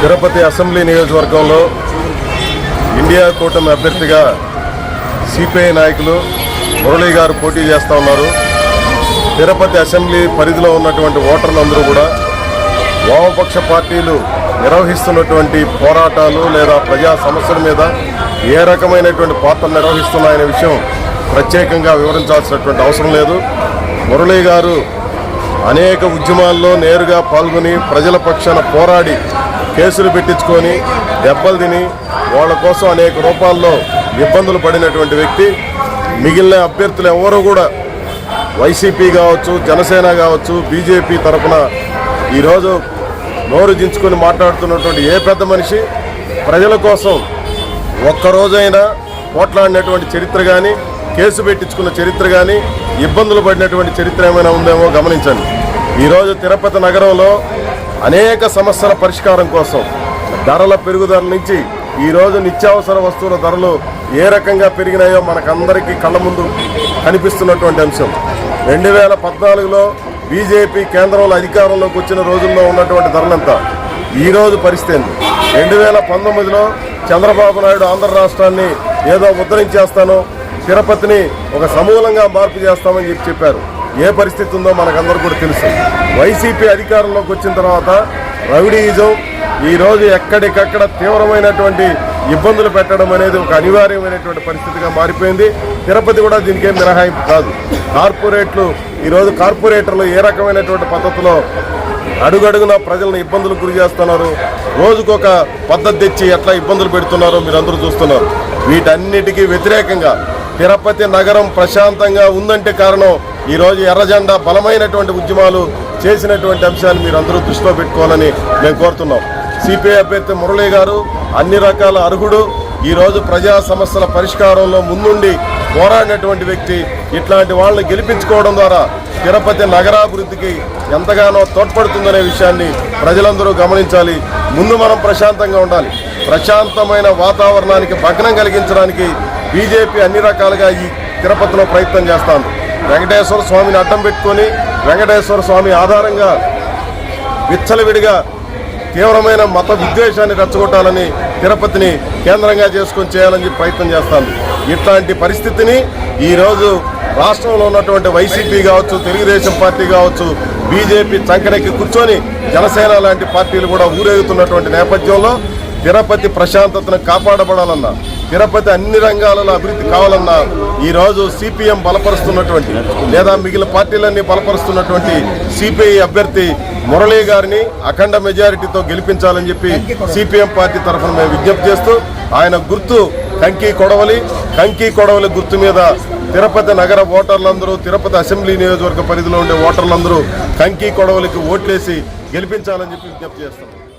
Tirupati assembly నియోజకవర్గంలో India కూటమి అభ్యర్థిగా సిపిఐ నాయకులు మురళీ గారు పోటీ చేస్తూ ఉన్నారు. తిరుపతి అసెంబ్లీ పరిధిలో ఉన్నటువంటి ఓటర్లందరూ కూడా వామపక్ష పార్టీలు నిర్వహిస్తున్నటువంటి పోరాటాలు లేదా ప్రజా సమస్యల మీద ఏ రకమైనటువంటి పాత్ర నిర్వహిస్తున్నాయనే విషయం ప్రత్యేకంగా వివరించాల్సినటువంటి అవసరం లేదు. మురళీ గారు అనేక ఉద్యమాల్లో నేరుగా పాల్గొని ప్రజల పక్షాన పోరాడి కేసులు పెట్టించుకొని దెబ్బలు తిని వాళ్ళ కోసం అనేక రూపాల్లో ఇబ్బందులు పడినటువంటి వ్యక్తి. మిగిలిన అభ్యర్థులు ఎవరూ కూడా వైసీపీ కావచ్చు జనసేన కావచ్చు బీజేపీ తరఫున ఈరోజు నోరు దించుకొని మాట్లాడుతున్నటువంటి ఏ పెద్ద మనిషి ప్రజల కోసం ఒక్కరోజైనా పోట్లాడినటువంటి చరిత్ర కానీ కేసు పెట్టించుకున్న చరిత్ర కానీ ఇబ్బందులు పడినటువంటి చరిత్ర ఏమైనా ఉందేమో గమనించండి. ఈరోజు తిరుపతి నగరంలో అనేక సమస్యల పరిష్కారం కోసం ధరల పెరుగుదల నుంచి ఈరోజు నిత్యావసర వస్తువుల ధరలు ఏ రకంగా పెరిగినాయో మనకందరికీ కళ్ళ ముందు కనిపిస్తున్నటువంటి అంశం. రెండు వేల పద్నాలుగులో బీజేపీ కేంద్రంలో అధికారంలోకి వచ్చిన రోజుల్లో ఉన్నటువంటి ధరలంతా ఈరోజు పరిస్థితి రెండు వేల పంతొమ్మిదిలో చంద్రబాబు నాయుడు ఆంధ్ర రాష్ట్రాన్ని ఏదో ఉద్ధరించేస్తాను తిరుపతిని ఒక సమూలంగా మార్పు చేస్తామని చెప్పి చెప్పారు. ఏ పరిస్థితి ఉందో మనకందరూ కూడా తెలుసు. వైసీపీ అధికారంలోకి వచ్చిన తర్వాత రౌడీయిజం ఈరోజు ఎక్కడికక్కడ తీవ్రమైనటువంటి ఇబ్బందులు పెట్టడం అనేది ఒక అనివార్యమైనటువంటి పరిస్థితిగా మారిపోయింది. తిరుపతి కూడా దీనికి ఏం మినహాయింపు కాదు. కార్పొరేట్లు ఈరోజు కార్పొరేటర్లు ఏ రకమైనటువంటి పద్ధతిలో అడుగడుగున ప్రజలను ఇబ్బందులకు గురి చేస్తున్నారు. రోజుకొక పద్ధతి తెచ్చి ఎట్లా ఇబ్బందులు పెడుతున్నారో మీరందరూ చూస్తున్నారు. వీటన్నిటికీ వ్యతిరేకంగా తిరుపతి నగరం ప్రశాంతంగా ఉందంటే కారణం ఈరోజు ఎర్రజెండా బలమైనటువంటి ఉద్యమాలు చేసినటువంటి అంశాన్ని మీరు అందరూ దృష్టిలో పెట్టుకోవాలని మేము కోరుతున్నాం. సిపిఐ అభ్యర్థి మురళీ గారు అన్ని రకాల అర్హుడు. ఈరోజు ప్రజా సమస్యల పరిష్కారంలో ముందుండి పోరాడినటువంటి వ్యక్తి. ఇట్లాంటి వాళ్ళని గెలిపించుకోవడం ద్వారా తిరుపతి నగరాభివృద్ధికి ఎంతగానో తోడ్పడుతుందనే విషయాన్ని ప్రజలందరూ గమనించాలి. ముందు మనం ప్రశాంతంగా ఉండాలి. ప్రశాంతమైన వాతావరణానికి భగ్నం కలిగించడానికి బీజేపీ అన్ని రకాలుగా ఈ తిరుపతిలో ప్రయత్నం చేస్తాను వెంకటేశ్వర స్వామిని అడ్డం పెట్టుకొని వెంకటేశ్వర స్వామి ఆధారంగా విచ్చలవిడిగా తీవ్రమైన మత విద్వేషాన్ని రెచ్చగొట్టాలని తిరుపతిని కేంద్రంగా చేసుకొని చేయాలని ప్రయత్నం చేస్తాను ఇట్లాంటి పరిస్థితిని ఈరోజు రాష్ట్రంలో ఉన్నటువంటి వైసీపీ కావచ్చు తెలుగుదేశం పార్టీ కావచ్చు బీజేపీ చంకనెక్కి కూర్చొని జనసేన లాంటి పార్టీలు కూడా ఊరేగుతున్నటువంటి నేపథ్యంలో తిరుపతి ప్రశాంతతను కాపాడబడాలన్నా తిరుపతి అన్ని రంగాలలో అభివృద్ధి కావాలన్నా ఈరోజు సిపిఎం బలపరుస్తున్నటువంటి లేదా మిగిలిన పార్టీలన్నీ బలపరుస్తున్నటువంటి సిపిఐ అభ్యర్థి మురళీ గారిని అఖండ మెజారిటీతో గెలిపించాలని చెప్పి సిపిఎం పార్టీ తరఫున మేము విజ్ఞప్తి చేస్తూ ఆయన గుర్తు కంకి కొడవలి కంకి కొడవలి గుర్తు మీద తిరుపతి నగర ఓటర్లందరూ తిరుపతి అసెంబ్లీ నియోజకవర్గ పరిధిలో ఉండే ఓటర్లందరూ కంకి కొడవలికి ఓట్లేసి గెలిపించాలని చెప్పి విజ్ఞప్తి చేస్తున్నాం